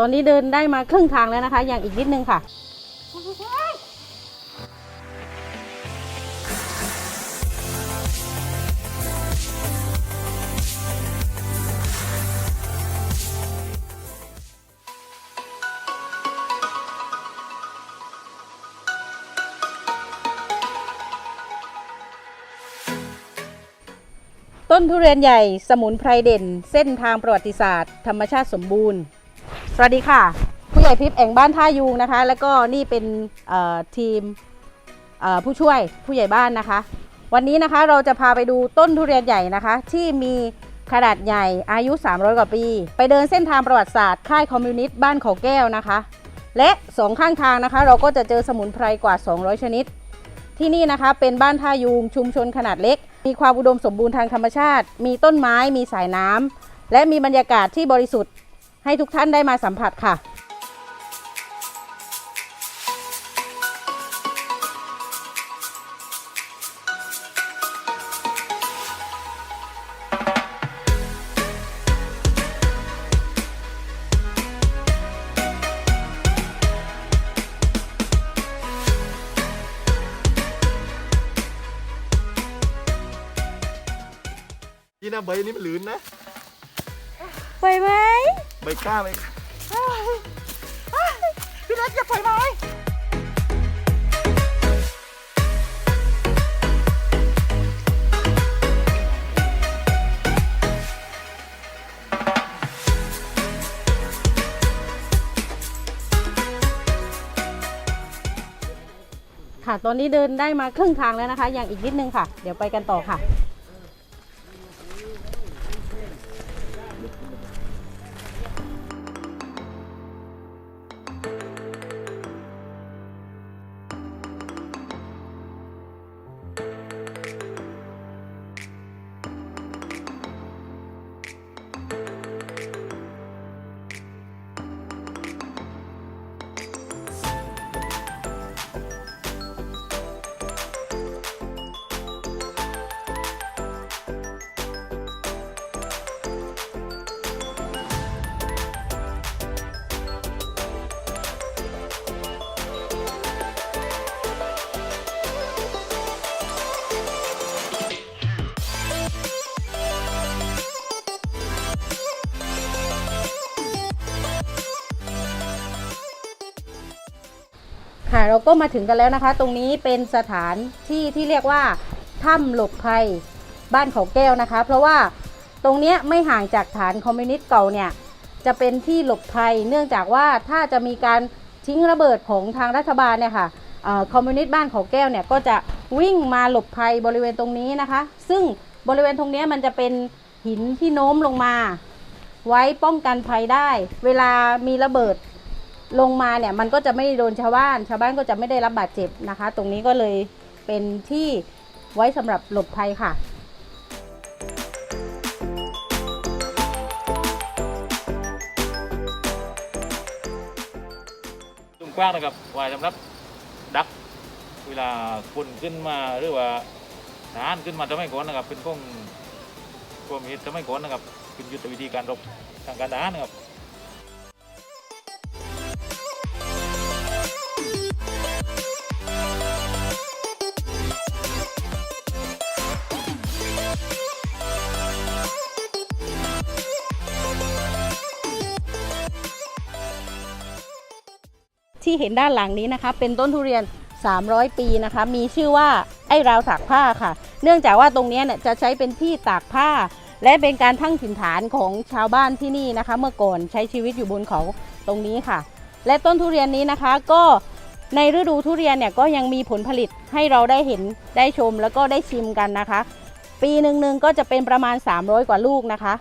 ตอนนี้เดินได้มาครึ่งทางแล้วนะคะ อย่างอีกนิดนึงค่ะต้นทุเรียนใหญ่สมุนไพรเด่น เส้นทางประวัติศาสตร์ ธรรมชาติสมบูรณ์ สวัสดีค่ะ ผู้ใหญ่พิบแองบ้านท่ายูงนะคะ แล้วก็นี่เป็นทีมผู้ช่วยผู้ใหญ่บ้านนะคะ วันนี้นะคะเราจะพาไปดูต้นทุเรียนใหญ่นะคะ ที่มีขนาดใหญ่อายุ 300 กว่าปี ไปเดินเส้นทางประวัติศาสตร์ค่ายคอมมิวนิสต์บ้านเขาแก้วนะคะ และสองข้างทางนะคะ เราก็จะเจอสมุนไพรกว่า 200 ชนิด ที่นี่นะคะเป็นบ้านท่ายูงชุมชนขนาดเล็ก มีความอุดมสมบูรณ์ทางธรรมชาติ มีต้นไม้มีสายน้ำและมีบรรยากาศที่บริสุทธิ์ ให้ทุกท่านได้มาสัมผัสค่ะนี่นะใบนี้มันหลืนนะ ไปไหม ใบกล้าไหมพี่เล็กจะไปไหมค่ะ ตอนนี้เดินได้มาครึ่งทางแล้วนะคะ อย่างอีกนิดนึงค่ะ เดี๋ยวไปกันต่อค่ะ ค่ะเราก็มาถึงกันแล้วนะคะ ตรงนี้เป็นสถานที่ที่เรียกว่าถ้ำหลบภัยบ้านเขาแก้วนะคะ เพราะว่าตรงนี้ไม่ห่างจากฐานคอมมิวนิสต์เก่าเนี่ยจะเป็นที่หลบภัย เนื่องจากว่าถ้าจะมีการทิ้งระเบิดของทางรัฐบาลเนี่ยค่ะคอมมิวนิสต์บ้านเขาแก้วเนี่ยก็จะวิ่งมาหลบภัยบริเวณตรงนี้นะคะ ซึ่งบริเวณตรงนี้มันจะเป็นหินที่โน้มลงมา ไว้ป้องกันภัยได้ เวลามีระเบิด ลงมาเนี่ยมันก็จะไม่โดนชาวบ้าน ชาวบ้านก็จะไม่ได้รับบาดเจ็บนะคะ ตรงนี้ก็เลยเป็นที่ไว้สำหรับหลบภัยค่ะตรงกว้างนะครับไว้สำหรับดัก เวลาคนขึ้นมาหรือว่าทหารขึ้นมาสมัยก่อนนะครับ เป็นพวกพวกมีสมัยก่อนนะครับเป็นยุทธวิธีการรบทางการทหารนะครับ ที่เห็นด้านหลังนี้นะคะ เป็นต้นทุเรียน 300 ปีนะคะ มีชื่อว่าไอ้ราวตากผ้าค่ะ เนื่องจากว่าตรงนี้เนี่ยจะใช้เป็นที่ตากผ้า และเป็นการทั้งถิ่นฐานของชาวบ้านที่นี่นะคะ เมื่อก่อนใช้ชีวิตอยู่บนเขาตรงนี้ค่ะ และต้นทุเรียนนี้นะคะก็ในฤดูทุเรียนเนี่ยก็ยังมีผลผลิตให้เราได้เห็นได้ชมแล้วก็ได้ชิมกันนะคะ ปีหนึ่งๆก็จะเป็นประมาณ 300 กว่าลูกนะคะ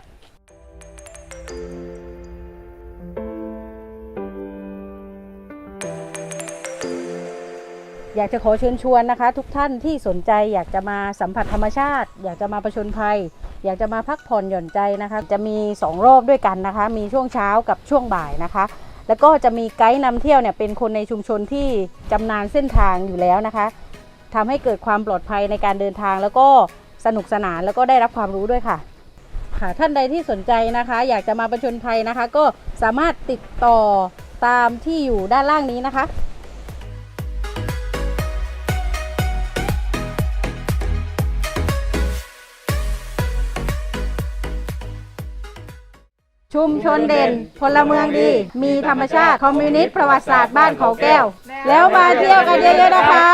อยากจะขอเชิญชวนนะคะ ทุกท่านที่สนใจอยากจะมาสัมผัสธรรมชาติ อยากจะมาประชนภัย อยากจะมาพักผ่อนหย่อนใจนะคะ จะมี 2 รอบด้วยกันนะคะ มีช่วงเช้ากับช่วงบ่ายนะคะ แล้วก็จะมีไกด์นำเที่ยวเนี่ยเป็นคนในชุมชนที่จำนานเส้นทางอยู่แล้วนะคะทำให้เกิดความปลอดภัยในการเดินทาง แล้วก็สนุกสนานแล้วก็ได้รับความรู้ด้วยค่ะค่ะท่านใดที่สนใจนะคะ อยากจะมาประชนภัยนะคะ ก็สามารถติดต่อตามที่อยู่ด้านล่างนี้นะคะ ชุมชนเด่น พลเมืองดี มีธรรมชาติ คอมมิวนิสต์ประวัติศาสตร์บ้านเขาแก้ว แล้วมาเที่ยวกันเยอะๆนะคะ